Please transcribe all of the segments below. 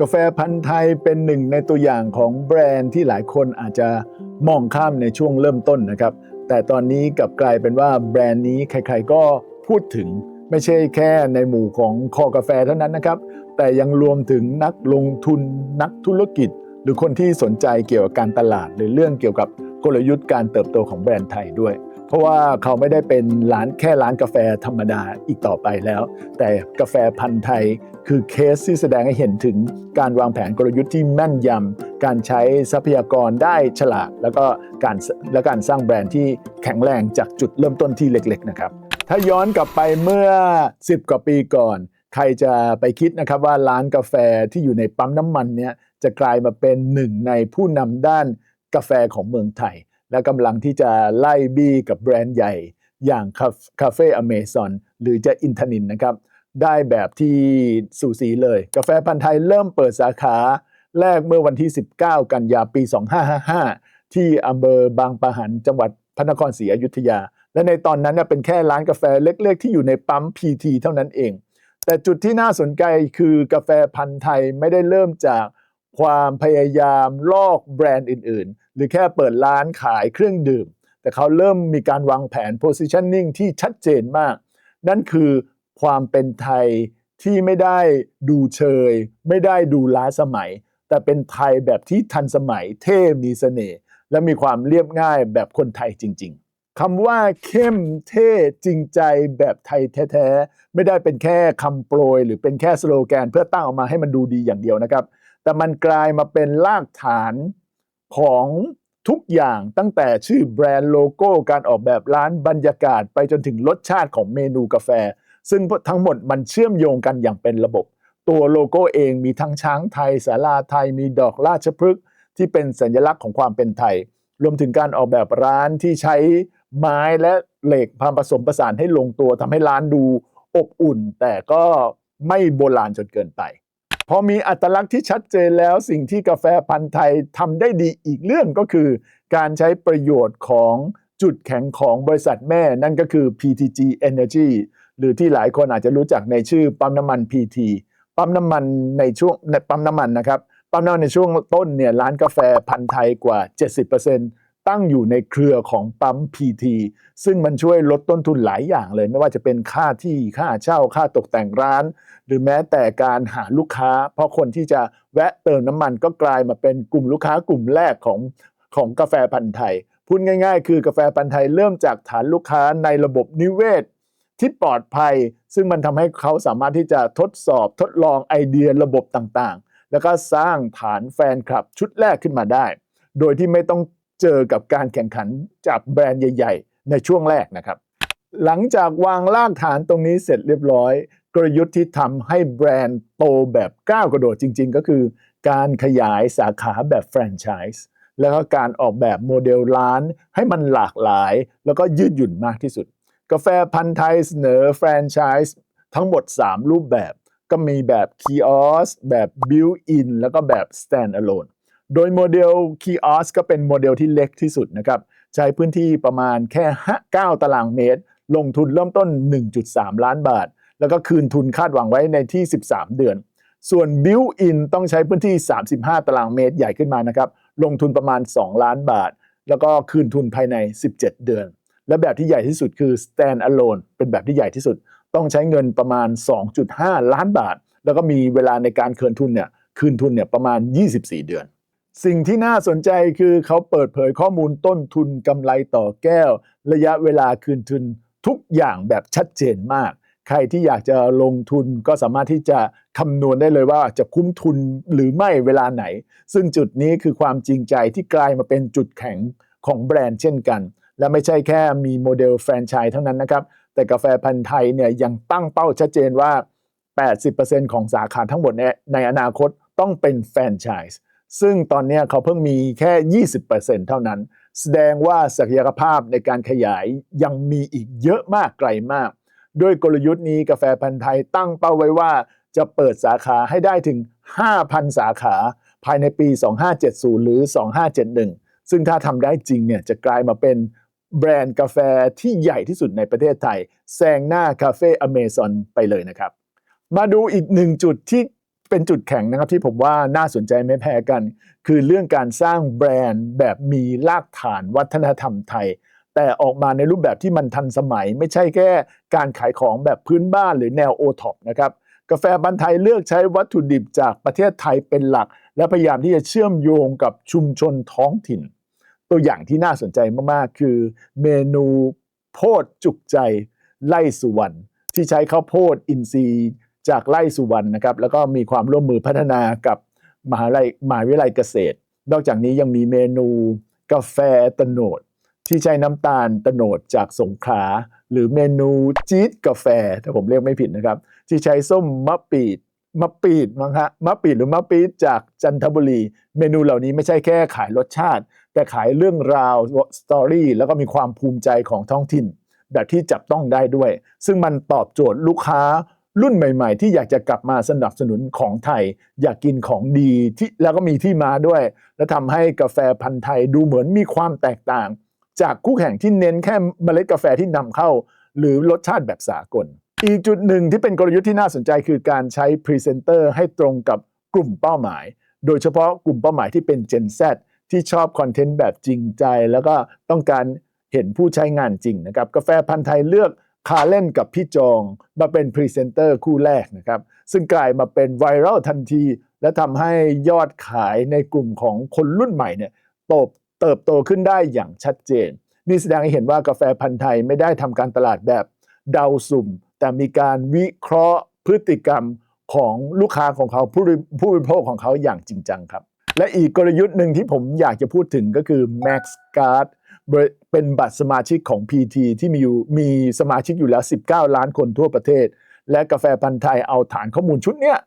กาแฟพันธุ์ไทยเป็นหนึ่งในตัวอย่างของแบรนด์ที่หลายคนอาจจะมองข้ามในช่วงเริ่มต้นนะครับ แต่ตอนนี้กลับกลายเป็นว่าแบรนด์นี้ใครๆก็พูดถึงไม่ใช่แค่ในหมู่ของคอกาแฟเท่านั้นนะครับ แต่ยังรวมถึงนักลงทุนนักธุรกิจ หรือคนที่สนใจเกี่ยวกับการตลาดหรือเรื่องเกี่ยวกับ กลยุทธ์การเติบโตของแบรนด์ไทยด้วย เพราะว่าเขาไม่ได้เป็นร้านแค่ร้านกาแฟธรรมดาอีกต่อไปแล้ว แต่กาแฟพันธุ์ไทยคือเคสที่แสดงให้เห็นถึงการวางแผนกลยุทธ์ที่แม่นยำ การใช้ทรัพยากรได้ฉลาด แล้วก็การและการสร้างแบรนด์ที่แข็งแรงจากจุดเริ่มต้นที่เล็กๆนะครับ ถ้าย้อนกลับไปเมื่อ 10 กว่าปีก่อน ใครจะไปคิดนะครับว่าร้านกาแฟที่อยู่ในปั๊มน้ำมันเนี่ยจะกลายมาเป็นหนึ่งในผู้นำด้าน กาแฟของเมืองไทย และกำลังที่จะไล่บี้กับแบรนด์ใหญ่ อย่างคาเฟ่อเมซอนหรือจะอินทนินนะครับ ได้แบบที่สูสีเลย กาแฟพันธุ์ไทยเริ่มเปิดสาขาแรกเมื่อวันที่ 19 กันยาปี 2555 ที่อำเภอบางปะหันจังหวัดพระนครศรีอยุธยา และในตอนนั้นเป็นแค่ร้านกาแฟเล็ก ๆ ที่อยู่ในปั๊ม PT เท่านั้นเอง แต่จุดที่น่าสนใจคือกาแฟพันธุ์ไทยไม่ได้เริ่มจาก ความพยายามลอกแบรนด์อื่น ๆ หรือแค่เปิดร้านขายเครื่องดื่ม แต่เขาเริ่มมีการวางแผน positioning ที่ชัดเจนมาก นั่นคือความเป็นไทยที่ไม่ได้ดูเชย ไม่ได้ดูล้าสมัย แต่เป็นไทยแบบที่ทันสมัยเท่มีเสน่ห์และมีความเรียบง่ายแบบคนไทยจริง ๆคำว่าเข้มเท่จริงใจแบบไทยแท้ ๆ ไม่ได้เป็นแค่คำโปรย หรือเป็นแค่สโลแกน เพื่อตั้งออกมาให้มันดูดีอย่างเดียวนะครับ แต่มันกลายมาเป็นรากฐานของทุกอย่างตั้งแต่ชื่อแบรนด์โลโก้การออกแบบร้านบรรยากาศไปจนถึงรสชาติของเมนูกาแฟ ซึ่งทั้งหมดมันเชื่อมโยงกันอย่างเป็นระบบ ตัวโลโก้เองมีทั้งช้างไทยสาราไทยมีดอกราชพฤกษ์ที่เป็นสัญลักษณ์ของความเป็นไทย รวมถึงการออกแบบร้านที่ใช้ไม้และเหล็กพาผสมประสานให้ลงตัวทำให้ร้านดูอบอุ่น แต่ก็ไม่โบราณจนเกินไป พอมีอัตลักษณ์ที่ชัดเจนแล้วสิ่งที่กาแฟพันธุ์ไทยทำได้ดีอีกเรื่องก็คือ การใช้ประโยชน์ของจุดแข็งของบริษัทแม่นั่นก็คือ PTG Energy หรือที่หลายคนอาจจะรู้จักในชื่อปั๊มน้ำมัน PT ปั๊มน้ำมันในช่วงในปั๊มน้ำมันนะครับ ปั๊มน้ำมันในช่วงต้นเนี่ยร้านกาแฟพันธุ์ไทยกว่า 70% ตั้งอยู่ในเครือของปั๊ม PT ซึ่งมันช่วยลดต้นทุนหลายอย่างเลย ไม่ว่าจะเป็นค่าที่ค่าเช่าค่าตกแต่งร้าน หรือแม้แต่การหาลูกค้า เพราะคนที่จะแวะเติมน้ำมันก็กลายมาเป็นกลุ่มลูกค้ากลุ่มแรกของของกาแฟพันธุ์ไทย พูดง่าย ๆ คือกาแฟพันธุ์ไทยเริ่มจากฐานลูกค้าในระบบนิเวศที่ปลอดภัย ซึ่งมันทำให้เขาสามารถที่จะทดสอบทดลองไอเดียระบบต่างๆ แล้วก็สร้างฐานแฟนคลับชุดแรกขึ้นมาได้ โดยที่ไม่ต้อง เจอกับการแข่งขันจากแบรนด์ใหญ่ ๆ ในช่วงแรกนะครับ หลังจากวางรากฐานตรงนี้เสร็จเรียบร้อย กลยุทธ์ที่ทำให้แบรนด์โตแบบก้าวกระโดดจริง ๆ ก็คือ การขยายสาขาแบบแฟรนไชส์แล้วก็การออกแบบโมเดลร้านให้มันหลากหลาย แล้วก็ยืดหยุ่นมากที่สุด กาแฟพันธุ์ไทยเสนอแฟรนไชส์ทั้งหมด 3 รูปแบบ ก็มีแบบคีออสแบบบิวอินแล้วก็แบบ Stand-alone โดยโมเดลคีออสก็เป็นโมเดลที่เล็กที่สุดนะครับ ใช้พื้นที่ประมาณแค่ 9 ตารางเมตร ลงทุนเริ่มต้น 1.3 ล้านบาท แล้วก็คืนทุนคาดหวังไว้ในที่ 13 เดือน ส่วนบิวอินต้องใช้พื้นที่ 35 ตารางเมตรใหญ่ขึ้นมานะครับ ลงทุนประมาณ 2 ล้านบาท แล้วก็คืนทุนภายใน 17 เดือน และแบบที่ใหญ่ที่สุดคือ stand alone เป็นแบบที่ใหญ่ที่สุด ต้องใช้เงินประมาณ 2.5 ล้านบาท แล้วก็มีเวลาในการคืนทุนเนี่ยคืนทุนเนี่ยประมาณ 24 เดือน สิ่งที่น่าสนใจคือเขาเปิดเผยข้อมูลต้นทุนกำไรต่อแก้ว ระยะเวลาคืนทุนทุกอย่างแบบชัดเจนมาก ใครที่อยากจะลงทุนก็สามารถที่จะคำนวณได้เลยว่าจะคุ้มทุนหรือไม่เวลาไหน ซึ่งจุดนี้คือความจริงใจที่กลายมาเป็นจุดแข็งของแบรนด์เช่นกัน และไม่ใช่แค่มีโมเดลแฟรนไชส์เท่านั้นนะครับ แต่กาแฟพันธุ์ไทยเนี่ยยังตั้งเป้าชัดเจนว่า 80%ของสาขาทั้งหมดในอนาคตต้องเป็นแฟรนไชส์ ซึ่งตอนนี้เขาเพิ่งมีแค่ 20%เท่านั้น แสดงว่าศักยภาพในการขยายยังมีอีกเยอะมากไกลมาก ด้วยกลยุทธ์นี้กาแฟพันธุ์ไทยตั้งเป้าไว้ว่า จะเปิดสาขาให้ได้ถึง 5,000 สาขา ภายในปี 2570 หรือ 2571 ซึ่งถ้าทำได้จริงเนี่ยจะกลายมาเป็นแบรนด์กาแฟที่ใหญ่ที่สุดในประเทศไทย แซงหน้าคาเฟ่อเมซอนไปเลยนะครับ มาดูอีกหนึ่งจุดที่ เป็นจุดแข็งนะครับที่ผมว่าน่าสนใจไม่แพ้กัน คือเรื่องการสร้างแบรนด์แบบมีรากฐานวัฒนธรรมไทย แต่ออกมาในรูปแบบที่มันทันสมัย ไม่ใช่แค่การขายของแบบพื้นบ้านหรือแนวโอท็อปนะครับกาแฟบันไทยเลือกใช้วัตถุดิบจากประเทศไทยเป็นหลัก และพยายามที่จะเชื่อมโยงกับชุมชนท้องถิ่น ตัวอย่างที่น่าสนใจมากๆ คือเมนูโพดจุกใจไล่สุวรรณที่ใช้ข้าวโพดอินทรีย์ จากไล่สุวรรณนะครับแล้วก็มีความร่วมมือพัฒนากับมหาลัยมหาวิทยาลัยเกษตร นอกจากนี้ยังมีเมนูกาแฟตโนด ที่ใช้น้ำตาลตโนดจากสงขลาหรือเมนูจี๊ดกาแฟถ้าผมเรียกไม่ผิดนะครับ ที่ใช้ส้มมะปีดมะปีดมั้งฮะมะปีดหรือมะปีดจากจันทบุรี เมนูเหล่านี้ไม่ใช่แค่ขายรสชาติ แต่ขายเรื่องราวสตอรี่แล้วก็มีความภูมิใจของท้องถิ่น แบบที่จับต้องได้ด้วย ซึ่งมันตอบโจทย์ลูกค้า รุ่นใหม่ ๆ ที่อยากจะกลับมาสนับสนุนของไทย อยากกินของดีที่แล้วก็มีที่มาด้วย และทำให้กาแฟพันธุ์ไทยดูเหมือนมีความแตกต่าง จากคู่แข่งที่เน้นแค่เมล็ดกาแฟที่นำเข้า หรือรสชาติแบบสากล อีกจุดหนึ่งที่เป็นกลยุทธ์ที่น่าสนใจคือการใช้พรีเซนเตอร์ให้ตรงกับกลุ่มเป้าหมาย โดยเฉพาะกลุ่มเป้าหมายที่เป็น Gen Z ที่ชอบคอนเทนต์แบบจริงใจ แล้วก็ต้องการเห็นผู้ใช้งานจริงนะครับกาแฟพันธุ์ไทยเลือก คาเล่นกับพี่จองมาเป็นพรีเซนเตอร์คู่แรกนะครับ ซึ่งกลายมาเป็นไวรัลทันที และทำให้ยอดขายในกลุ่มของคนรุ่นใหม่เนี่ยโตเติบโตขึ้นได้อย่างชัดเจน นี่แสดงให้เห็นว่ากาแฟพันธุ์ไทยไม่ได้ทำการตลาดแบบเดาสุ่ม แต่มีการวิเคราะห์พฤติกรรมของลูกค้าของเขาผู้บริผู้บริโภคของเขาอย่างจริงจังครับ และอีกกลยุทธ์หนึ่งที่ผมอยากจะพูดถึงก็คือ Max Card เป็นบัตรสมาชิกของ PT ที่มีอยู่มีสมาชิกอยู่แล้ว 19 ล้านคนทั่วประเทศ และกาแฟพันธุ์ไทยเอาฐานข้อมูลชุดเนี้ย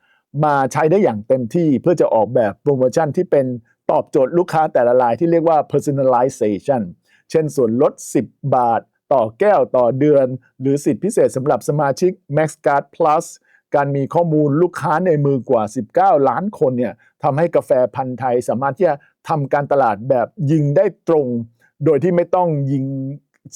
มาใช้ได้อย่างเต็มที่เพื่อจะออกแบบโปรโมชั่นที่เป็นตอบโจทย์ลูกค้าแต่ละรายที่เรียกว่า personalization เช่นส่วนลด 10 บาท ต่อแก้วต่อเดือน หรือสิทธิพิเศษสำหรับสมาชิก Max Card Plus การมีข้อมูลลูกค้าในมือกว่า 19 ล้านคนเนี่ยทำให้กาแฟพันธุ์ไทยสามารถที่จะทำการตลาดแบบยิงได้ตรง โดยที่ไม่ต้องยิง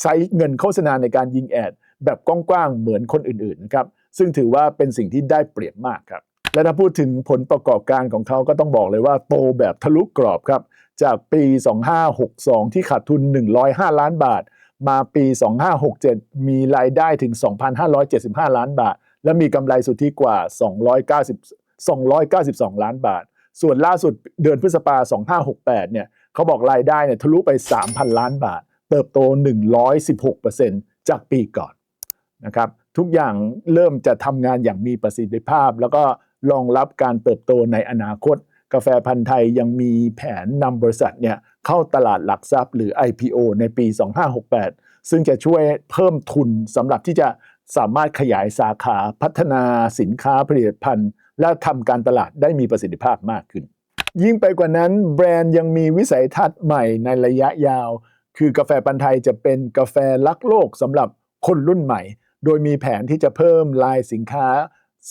ใช้เงินโฆษณาในการยิงแอด แบบกว้างๆเหมือนคนอื่นๆนะครับซึ่งถือว่าเป็นสิ่งที่ได้เปรียบมากครับและถ้าพูดถึงผลประกอบการของเขาก็ต้องบอกเลยว่าโตแบบทะลุกรอบครับ จากปี 2562 ที่ขาดทุน 105 ล้านบาท มาปี 2567 มีรายได้ถึง 2,575 ล้านบาท และมีกำไรสุทธิกว่า 290 292 ล้านบาท ส่วนล่าสุดเดือนพฤษภา2568 เนี่ย เขาบอกรายได้เนี่ยทะลุไป 3,000 ล้านบาท เติบโต 116%จากปีก่อนนะครับทุกอย่างเริ่มจะทำงานอย่างมีประสิทธิภาพ แล้วก็รองรับการเติบโตในอนาคต กาแฟพันธุ์ไทยยังมีแผนนำบริษัทเนี่ยเข้าตลาดหลักทรัพย์หรือ IPO ในปี 2568 ซึ่งจะช่วยเพิ่มทุนสำหรับที่จะสามารถขยายสาขาพัฒนาสินค้าผลิตภัณฑ์ และทำการตลาดได้มีประสิทธิภาพมากขึ้น ยิ่งไปกว่านั้นแบรนด์ยังมีวิสัยทัศน์ใหม่ในระยะยาว คือกาแฟปันไทยจะเป็นกาแฟลักโลกสำหรับคนรุ่นใหม่ โดยมีแผนที่จะเพิ่มลายสินค้า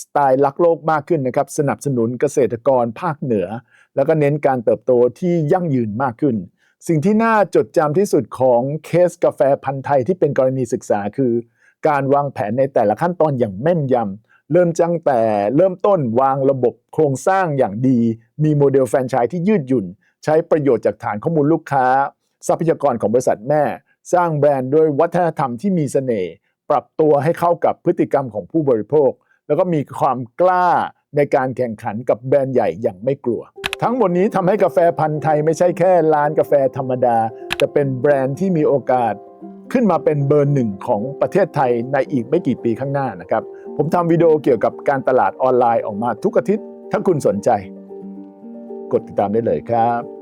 สไตล์ลักโลกมากขึ้นนะครับ สนับสนุนเกษตรกรภาคเหนือ แล้วก็เน้นการเติบโตที่ยั่งยืนมากขึ้น สิ่งที่น่าจดจำที่สุดของเคสกาแฟพันธุ์ไทยที่เป็นกรณีศึกษาคือ การวางแผนในแต่ละขั้นตอนอย่างแม่นยำ เริ่มจังแต่เริ่มต้นวางระบบโครงสร้างอย่างดี มีโมเดลแฟรนไชส์ที่ยืดหยุ่น ใช้ประโยชน์จากฐานข้อมูลลูกค้า ทรัพยากรของบริษัทแม่ สร้างแบรนด์ด้วยวัฒนธรรมที่มีเสน่ห์ปรับตัวให้เข้ากับพฤติกรรมของผู้บริโภค แล้วก็มีความกล้าในการแข่งขันกับแบรนด์ใหญ่อย่างไม่กลัว ทั้งหมดนี้ทำให้กาแฟพันธุ์ไทยไม่ใช่แค่ร้านกาแฟธรรมดาแต่เป็นแบรนด์ที่มีโอกาส ขึ้นมาเป็นเบอร์หนึ่งของประเทศไทยในอีกไม่กี่ปีข้างหน้านะครับ ผมทำวิดีโอเกี่ยวกับการตลาดออนไลน์ออกมาทุกอาทิตย์ ถ้าคุณสนใจ กดติดตามได้เลยครับ